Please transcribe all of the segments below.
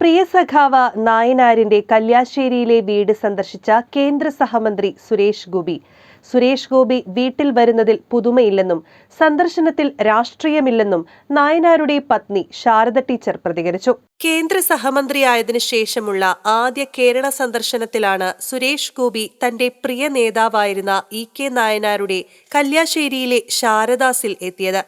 പ്രിയ സഖാവ് നായനാരിന്റെ കല്യാശ്ശേരിയിലെ വീട് സന്ദർശിച്ച കേന്ദ്ര സഹമന്ത്രി സുരേഷ് ഗോപി. സുരേഷ് ഗോപി വീട്ടിൽ വരുന്നതിൽ പുതുമയില്ലെന്നും സന്ദർശനത്തിൽ രാഷ്ട്രീയമില്ലെന്നും നായനാരുടെ പത്നി ശാരദ ടീച്ചർ പ്രതികരിച്ചു. കേന്ദ്ര സഹമന്ത്രിയായതിനു ശേഷമുള്ള ആദ്യ കേരള സന്ദർശനത്തിലാണ് സുരേഷ് ഗോപി തന്റെ പ്രിയ നേതാവായിരുന്ന ഇ കെ നായനാരുടെ കല്യാശ്ശേരിയിലെ ശാരദാസിൽ എത്തിയത്.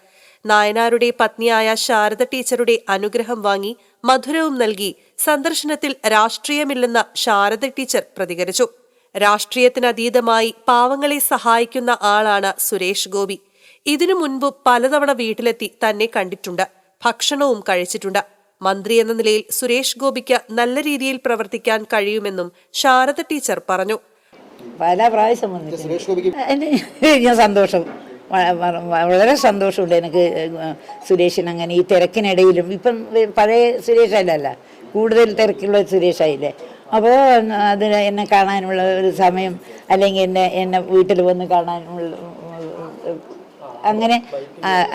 നായനാരുടെ പത്നിയായ ശാരദ ടീച്ചറുടെ അനുഗ്രഹം വാങ്ങി മധുരവും നൽകി സന്ദർശനത്തിൽ രാഷ്ട്രീയമില്ലെന്ന ശാരദ ടീച്ചർ പ്രതികരിച്ചു. രാഷ്ട്രീയത്തിനതീതമായി പാവങ്ങളെ സഹായിക്കുന്ന ആളാണ് സുരേഷ് ഗോപി. ഇതിനു മുൻപ് പലതവണ വീട്ടിലെത്തി തന്നെ കണ്ടിട്ടുണ്ട്. ഭക്ഷണവും കഴിച്ചിട്ടുണ്ട്. മന്ത്രി എന്ന നിലയിൽ സുരേഷ് ഗോപിക്ക് നല്ല രീതിയിൽ പ്രവർത്തിക്കാൻ കഴിയുമെന്നും ശാരദ ടീച്ചർ പറഞ്ഞു. പല പ്രാവശ്യം വന്നിട്ട് സുരേഷ് ഗോപിക്ക് അതിന് ഞാൻ സന്തോഷം. വളരെ സന്തോഷമുണ്ട് എനിക്ക് സുരേഷൻ അങ്ങനെ ഈ തിരക്കിനിടയിലും. ഇപ്പം പഴയ സുരേഷ് അല്ല കൂടുതൽ തിരക്കുള്ള സുരേഷായില്ലേ അപ്പോൾ അതിന് എന്നെ കാണാനുള്ള ഒരു സമയം അല്ലെങ്കിൽ എന്നെ എന്നെ വീട്ടിൽ വന്ന് കാണാനുള്ള അങ്ങനെ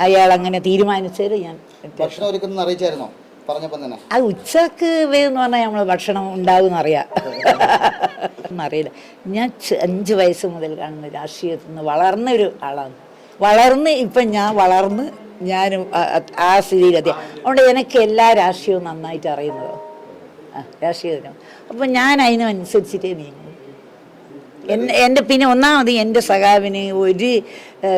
അയാൾ അങ്ങനെ തീരുമാനിച്ചത് ഞാൻ ഭക്ഷണം ഒരുക്കുന്ന അറിയിച്ചായിരുന്നോ? പറഞ്ഞപ്പോൾ തന്നെ. അത് ഉച്ചയ്ക്ക് വേന്ന് പറഞ്ഞാൽ നമ്മൾ ഭക്ഷണം ഉണ്ടാകുമെന്ന് അറിയാം. അറിയില്ല. ഞാൻ അഞ്ച് വയസ്സ് മുതൽ കാണുന്ന രാഷ്ട്രീയത്തിൽ നിന്ന് വളർന്ന ഒരു ആളാണ്. വളർന്ന് ഇപ്പം ഞാൻ വളർന്ന് ഞാനും ആ- സ്ഥിതിയിലെത്തി അതുകൊണ്ട് എനിക്ക് എല്ലാ രാഷ്ട്രീയവും നന്നായിട്ട് അറിയുന്നത്. ആ രാഷ്ട്രീയത്തിനും. അപ്പം ഞാൻ അതിനനുസരിച്ചിട്ടേ നീങ്ങും. എൻ- എന്റെ പിന്നെ ഒന്നാമത് എന്റെ സഖാവിന് ഒരു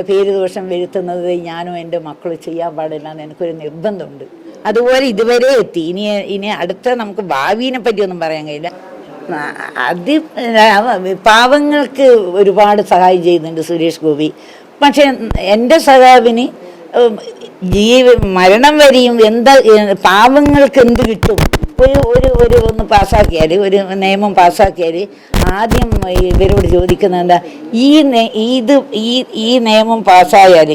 പേര് ദോഷം വരുത്തുന്നത് ഞാനും എന്റെ മക്കളും ചെയ്യാൻ പാടില്ല എന്ന് എനിക്കൊരു നിർബന്ധമുണ്ട്. അതുപോലെ ഇതുവരെ എത്തി. ഇനി ഇനി അടുത്ത നമുക്ക് ഭാവിനെ പറ്റിയൊന്നും പറയാൻ കഴിയില്ല. അത് പാവങ്ങൾക്ക് ഒരുപാട് സഹായം ചെയ്യുന്നുണ്ട് സുരേഷ് ഗോപി. പക്ഷേ എന്റെ സഖാവിന് ജീവ മരണം വരെയും എന്താ പാവങ്ങൾക്ക് എന്ത് കിട്ടും? ഒരു ഒരു ഒരു ഒന്ന് പാസ്സാക്കിയാൽ ഒരു നിയമം പാസ്സാക്കിയാൽ ആദ്യം ഇവരോട് ചോദിക്കുന്നത് എന്താ ഈ ഇത് ഈ ഈ നിയമം പാസ്സായാൽ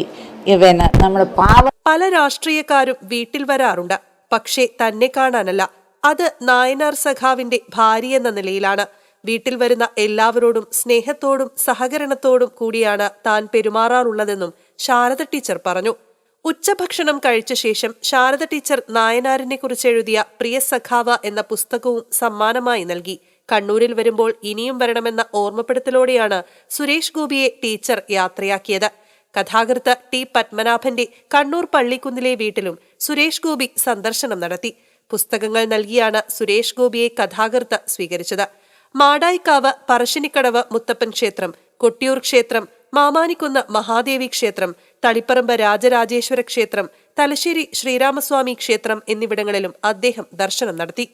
പിന്നെ നമ്മൾ പാവ പല രാഷ്ട്രീയക്കാരും വീട്ടിൽ വരാറുണ്ട്. പക്ഷേ തന്നെ കാണാനല്ല. അത് നായനാർ സഖാവിന്റെ ഭാര്യ എന്ന നിലയിലാണ്. വീട്ടിൽ വരുന്ന എല്ലാവരോടും സ്നേഹത്തോടും സഹകരണത്തോടും കൂടിയാണ് താൻ പെരുമാറാറുള്ളതെന്നും ശാരദ ടീച്ചർ പറഞ്ഞു. ഉച്ചഭക്ഷണം കഴിച്ച ശേഷം ശാരദ ടീച്ചർ നായനാരിനെ കുറിച്ച് എഴുതിയ പ്രിയ സഖാവ എന്ന പുസ്തകവും സമ്മാനമായി നൽകി. കണ്ണൂരിൽ വരുമ്പോൾ ഇനിയും വരണമെന്ന ഓർമ്മപ്പെടുത്തലോടെയാണ് സുരേഷ് ഗോപിയെ ടീച്ചർ യാത്രയാക്കിയത്. കഥാകൃത്ത് ടി പത്മനാഭന്റെ കണ്ണൂർ പള്ളിക്കുന്നിലെ വീട്ടിലും സുരേഷ് ഗോപി സന്ദർശനം നടത്തി. പുസ്തകങ്ങൾ നൽകിയാണ് സുരേഷ് ഗോപിയെ കഥാകൃത്ത് സ്വീകരിച്ചത്. മാടായിക്കാവ് പറശ്ശിനിക്കടവ് മുത്തപ്പൻ ക്ഷേത്രം കൊട്ടിയൂർ ക്ഷേത്രം മാമാനിക്കുന്ന് മഹാദേവി ക്ഷേത്രം തളിപ്പറമ്പ് രാജരാജേശ്വര ക്ഷേത്രം തലശ്ശേരി ശ്രീരാമസ്വാമി ക്ഷേത്രം എന്നിവിടങ്ങളിലും അദ്ദേഹം ദർശനം നടത്തി.